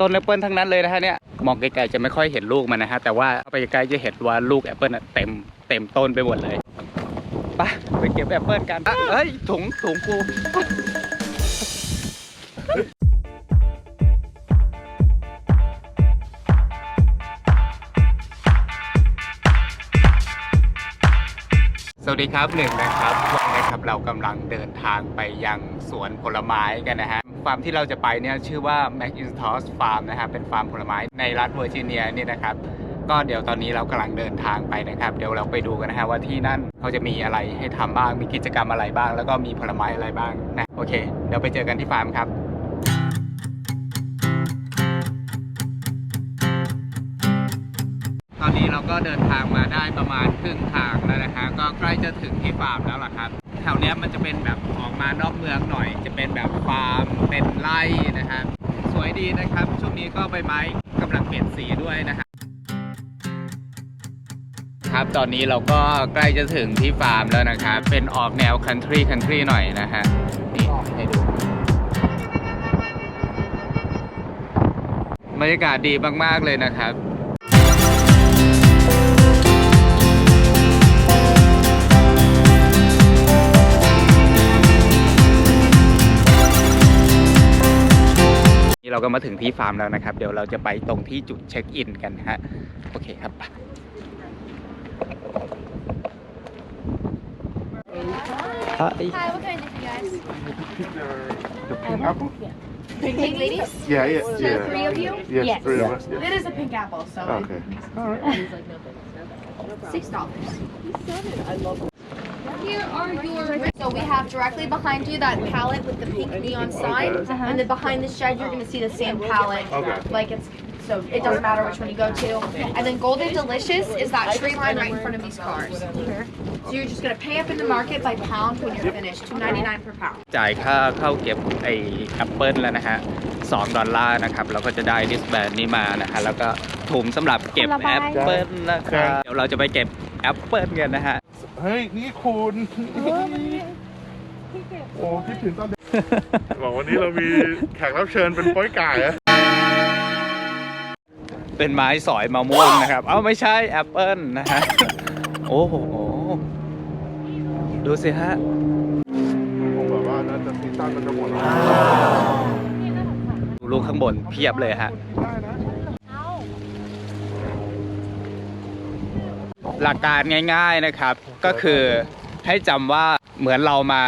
ต้นแอปเปิลทั้งนั้นเลยนะฮะเนี่ยมองไกลๆจะไม่ค่อยเห็นลูกมันนะฮะแต่ว่าไปใกล้ๆจะเห็นว่าลูกแอปเปิลน่ะเต็มเต็มต้นไปหมดเลยไปไปเก็บแอปเปิลกันเฮ้ยถุงถุงกูสวัสดีครับหนึ่งนะครับวันนี้ครับเรากำลังเดินทางไปยังสวนผลไม้กันนะฮะ ฟาร์มที่เราจะไปเนี่ยชื่อว่า McIntosh Farm นะฮะเป็นฟาร์มผลไม้ในรัฐเวอร์จิเนียนี่นะครับก็เดี๋ยวตอนนี้เรากำลังเดินทางไปนะครับ เดี๋ยวเราไปดูกันนะฮะว่าที่นั่นเขาจะมีอะไรให้ทำบ้าง มีกิจกรรมอะไรบ้าง แล้วก็มีผลไม้อะไรบ้างนะโอเค เดี๋ยวไปเจอกันที่ฟาร์มครับตอนนี้เราก็เดินทางมาได้ประมาณครึ่งทางแล้วนะฮะก็ใกล้จะถึงที่ฟาร์มแล้วล่ะครับ แถวเนี้ยมันจะเป็นแบบออกมานอกเมืองหน่อย จะเป็นแบบฟาร์มเป็นไร่นะครับ สวยดีนะครับ ช่วงนี้ก็ใบไม้กำลังเปลี่ยนสีด้วยนะครับครับตอนนี้เราก็ใกล้จะถึงที่ฟาร์มแล้วนะครับ เป็นออกแนวคันทรีคันทรีหน่อยนะฮะนี่ให้ดูบรรยากาศดีมาก ๆ เลยนะครับ เราก็มาถึงที่ฟาร์มแล้วนะครับ เดี๋ยวเราจะไปตรงที่จุดเช็คอินกันนะฮะโอเคครับไป Hi, what can I do for you guys? The pink apple? Pink ladies? Yeah, yeah, So yeah. three of you? Yes, Yes. three of us. Yeah. It is a pink apple, so. Okay. All right. Six dollars. Here are your. So we have directly behind you that palette with the pink neon sign, Okay. and then behind this shed you're gonna see the same palette. Okay. Like it's so it doesn't matter which one you go to. And then Golden Delicious is that tree line right in front of these cars. So you're just gonna pay up in the market by pound when you're finished. Two ninety nine per pound. จ่ายค่าเข้าเก็บไอแอปเปิลแล้วนะฮะ2ดอลลาร์นะครับ เราก็จะได้ดิสแบนนี้มานะฮะ แล้วก็ถุงสำหรับเก็บแอปเปิลนะครับ เดี๋ยวเราจะไปเก็บแอปเปิลกันนะฮะ เฮ้ย นี่คุณโอ้คิดถึงตอนเด็กบอกวันนี้เรามีแขกรับเชิญเป็นป้อยไก่อะเป็นไม้สอยมะม่วงนะครับ เอ้าไม่ใช่แอปเปิลนะฮะ โอ้โห ดูสิฮะ คงแบบว่าน่าจะซีซั่นมันจะหมดแล้วดูลูกข้างบนเพียบเลยฮะ ได้นะ หลักการง่ายๆนะครับ ก็คือให้จำว่าเหมือนเรามา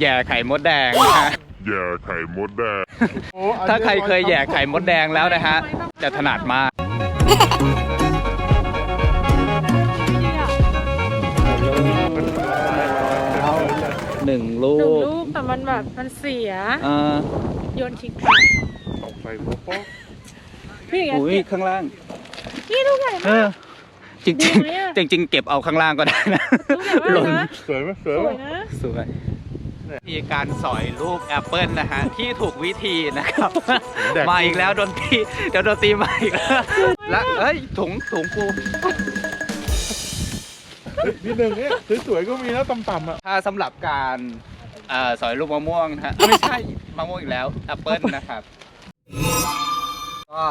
แย่ไข่มดแดงนะฮะแย่ไข่มดแดง ถ้าใครเคยแย่ไข่มดแดงแล้วนะฮะ จะถนัดมาก หนึ่งลูหนึ่งกลูกแต่มันแบบมันเสียเออโยนทิ้งไปตกใส่หัวโป๊ะพี่อย่างอุ้ยเงี้ยข้างล่าง นี่ลูกใหญ่เอมากอ จริงดีไหมอะๆจริงๆเก็บเอาข้างล่างก็ได้นะลูกใหญ่มากหล่นนะสวยไหมสสวยไหมวยนะสวยมีการสอยลูกแอปเปิลนะฮะ ที่ถูกวิธีนะครับ มาอีกแล้วดนตรีเดี๋ยวดนตรีมาอีกแล้วและเอ้ยถุงถุงกูเฮ้ยนิดนึงเนี่ยสวยๆก็มีนะต่ำๆอะถ้าสำหรับการเอ่อสอยลูกมะม่วงนะฮะไม่ใช่มะม่วงอีกแล้วแอปเปิลนะครับก็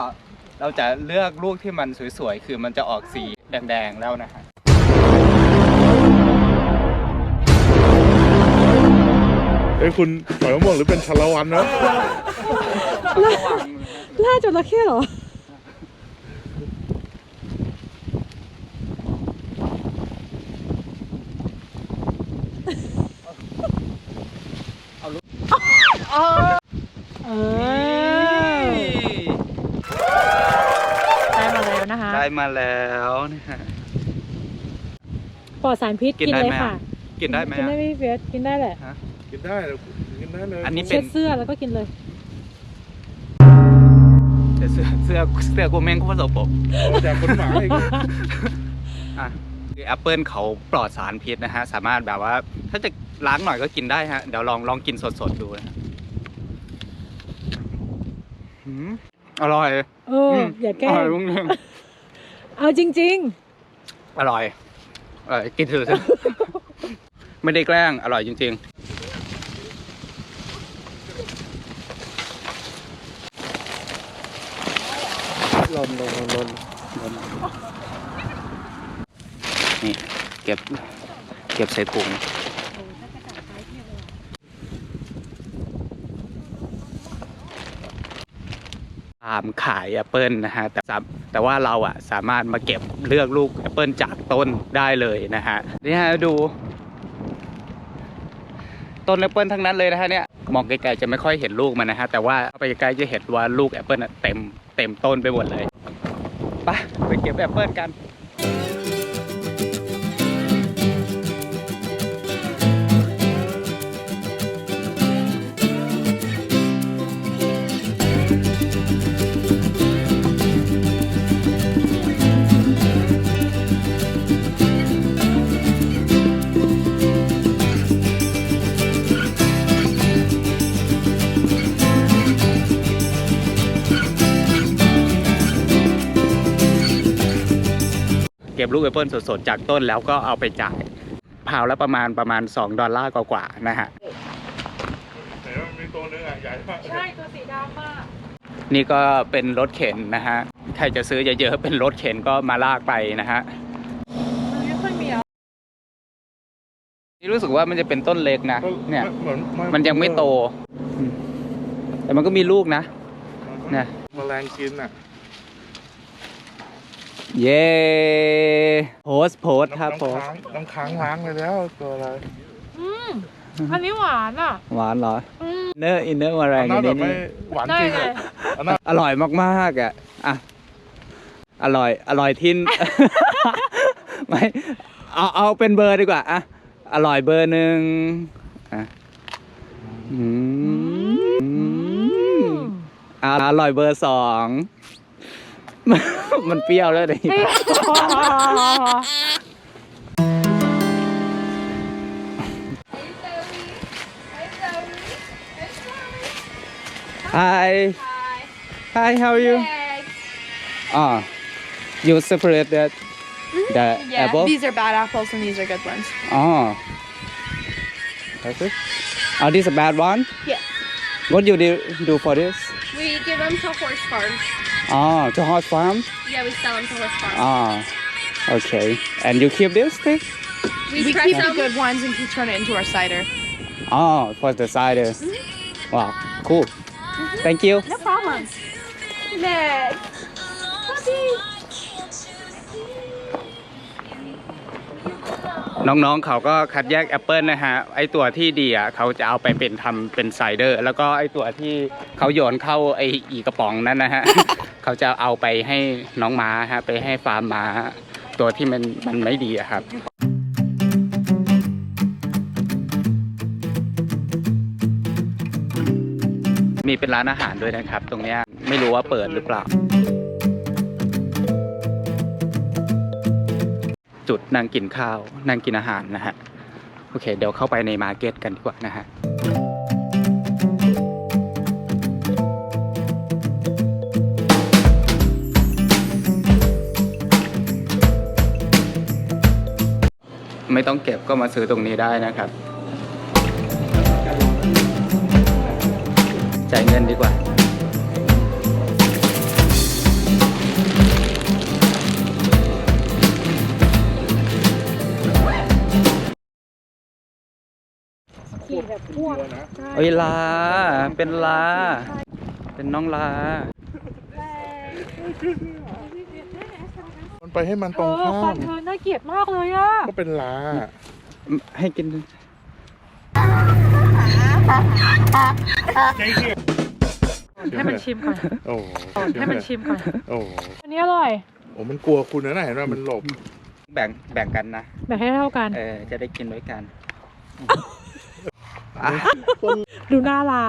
เราจะเลือกลูกที่มันสวยๆ คือมันจะออกสี แดงๆแล้วนะฮะเอ้ยคุณปล่อยมะม่วงหรือเป็นชาละวันนะระวังล่าจระเข้เหรอ เออ ได้มาแล้วนะคะ ได้มาแล้ว นะฮะ ปลอดสารพิษกินกินได้เลยไหมค่ะกินได้ไหมกินอะได้ไหมพี่เฟียสกินได้แหละ กินได้เลยกินได้เลยอันนี้เป็เช็นดเสื้อแล้วก็กินเลยแต่เสื้อเสื้อเสื้อกูแม่งก็ผสมผมจากคนหมาอีกอะคือแอปเปิลเขาปลอดสารพิษนะฮะ สามารถแบบว่า ถ้าจะล้างหน่อยก็กินได้ฮะ เดี๋ยวลองลองกินสดๆดูนะฮะหืมอร่อยเอออย่าแกล้อร่องยจริง เอาจริงๆอร่อยเออกินเถอะ ไม่ได้แกล้ง อร่อยจริงๆหล่นหล่นหล่นหล่นนี่ เก็บ เก็บใส่ถุง ตามขายแอปเปิลนะฮะแต่แต่ว่าเราอะสามารถมาเก็บเลือกลูกแอปเปิลจากต้นได้เลยนะฮะนี่ฮะดู ต้นแอปเปิลทั้งนั้นเลยนะฮะเนี่ยมองไกลๆจะไม่ค่อยเห็นลูกมันนะฮะแต่ว่าเข้าไปใกล้จะเห็นว่าลูกแอปเปิลเต็มเต็มต้นไปหมดเลยไปไปเก็บแอปเปิลกัน ก็บลูกแอปเปิลสดๆ จากต้นแล้วก็เอาไปจ่ายพาวแล้วประมาณประมาณ 2 ดอลลาร์กว่าๆนะฮะไหนมันมีตัวนึงอะใหญ่มากใช่ตัวสีดำอะนี่ก็เป็นรถเข็นนะฮะใครจะซื้อเยอะๆเป็นรถเข็นก็มาลากไปนะฮะมันไม่ค่อยมีอะนี่รู้สึกว่ามันจะเป็นต้นเล็กนะเนี่ยเหมือนมันยังไม่โตอืมแต่มันก็มีลูกนะเนี่ยแมลงกินอะ เย้โพสต์โพสต์ครับโพน้ำสต์ค้างน้ำค้างล้างไปแล้วตัวอะไรอืมอันนี้หวานอะ หวานเหรออืมเนอร์อินเนอร์มาแรงอันอนั้นย่างแบบนี้ไม่นี่หวานได้จริงเลอะยอันนั้นอร่อยมากๆอะอะอร่อย อร่อยทิ้นไม่เอาเอาเป็นเบอร์ดีกว่าอะอร่อยเบอร์หนึ่งอะอืมอะอร่อยเบอร์สอง มันเปรี้ยวแล้วดิ Hi Hi how are you Ah you separate that the Yeah, apple these are bad apples and these are good ones. Oh Perfect Oh this is a bad one Yeah. What you do, do for this We give them to horse farms. Oh to horse farm Yeah, we sell them to horse farms. Ah Okay and you keep this thing we we press keep them. the good ones and we turn it into our cider. Oh for the cider Wow cool Thank you No problem. Meg. Puppy. น้องๆ เขาก็คัดแยกแอปเปิลนะฮะ ไอตัวที่ดีอะเขาจะเอาไปเป็นทำเป็นไซเดอร์ แล้วก็ไอตัวที่เขาโยนเข้าไออีกระป๋องนั้นนะฮะ เขาจะเอาไปให้น้องม้าฮะไปให้ฟาร์มม้าตัวที่มันมันไม่ดีอะครับมีเป็นร้านอาหารด้วยนะครับ ตรงนี้ไม่รู้ว่าเปิดหรือเปล่า จุดนั่งกินข้าว นั่งกินอาหารนะฮะ โอเค เดี๋ยวเข้าไปในมาร์เก็ตกันดีกว่านะฮะ ไม่ต้องเก็บก็มาซื้อตรงนี้ได้นะครับ จ่ายเงินดีกว่า ขี่แบบอ้วนนะเอ้ยลา เป็นลา เป็นน้องลามัน ไปให้มันเธตรงอข้าฟัมนเธอน่าเกลียดมากเลยอะก็เป็นลาให้กิน ให้มันชิมก่อนโอ้โหให้มันชิมก่อนโอ้โหอันนี้อร่อยโอ้มันกลัวคุณนะน่ะเห็นไหมมันหลบแบ่งแบ่งกันนะ แบ่งให้เท่ากัน เออ จะได้กินด้วยกัน ดูหน้าลา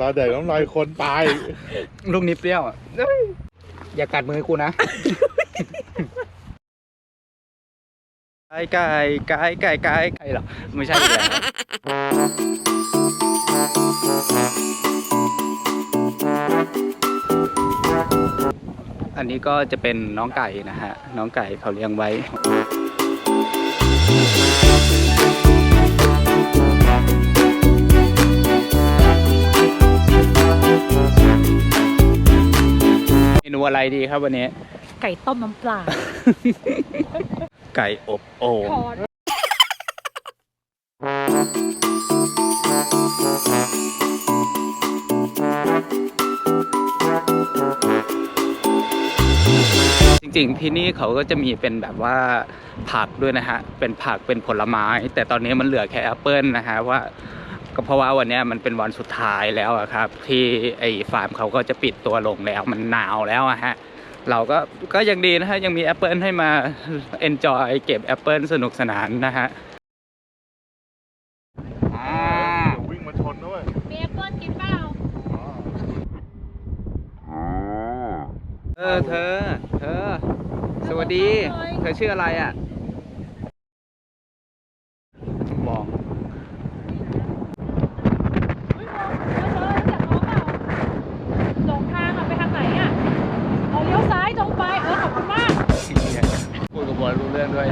ลาแดกน้ำลายคนตายลูกนี้เปรี้ยวอะเอ้ยอย่ากัดมือกูนะไก่ไก่ไก่ไก่ไก่ไก่เหรอไม่ใช่อีกแล้วอันนี้ก็จะเป็นน้องไก่นะฮะ น้องไก่เขาเลี้ยงไว้ อะไรดีครับวันนี้ ไก่ต้มน้ำปลา ไก่อบโอ่ง จริงๆ ที่นี่เขาก็จะมีเป็นแบบว่าผักด้วยนะฮะ เป็นผักเป็นผลไม้ แต่ตอนนี้มันเหลือแค่แอปเปิลนะฮะว่า ก็เพราะว่าวันเนี้ยมันเป็นวันสุดท้ายแล้วอะครับ ที่ไอ้ฟาร์มเขาก็จะปิดตัวลงแล้วมันหนาวแล้วอะฮะเราก็ก็ยังดีนะฮะยังมีแอปเปิลให้มา enjoy เก็บแอปเปิลสนุกสนานนะฮะอ่าเดี๋ยววิ่งมาชนด้วยมีแอปเปิ้ลกินเปล่าเออเธอ เธอ สวัสดี เธอชื่ออะไรอะ รู้เรื่องด้วย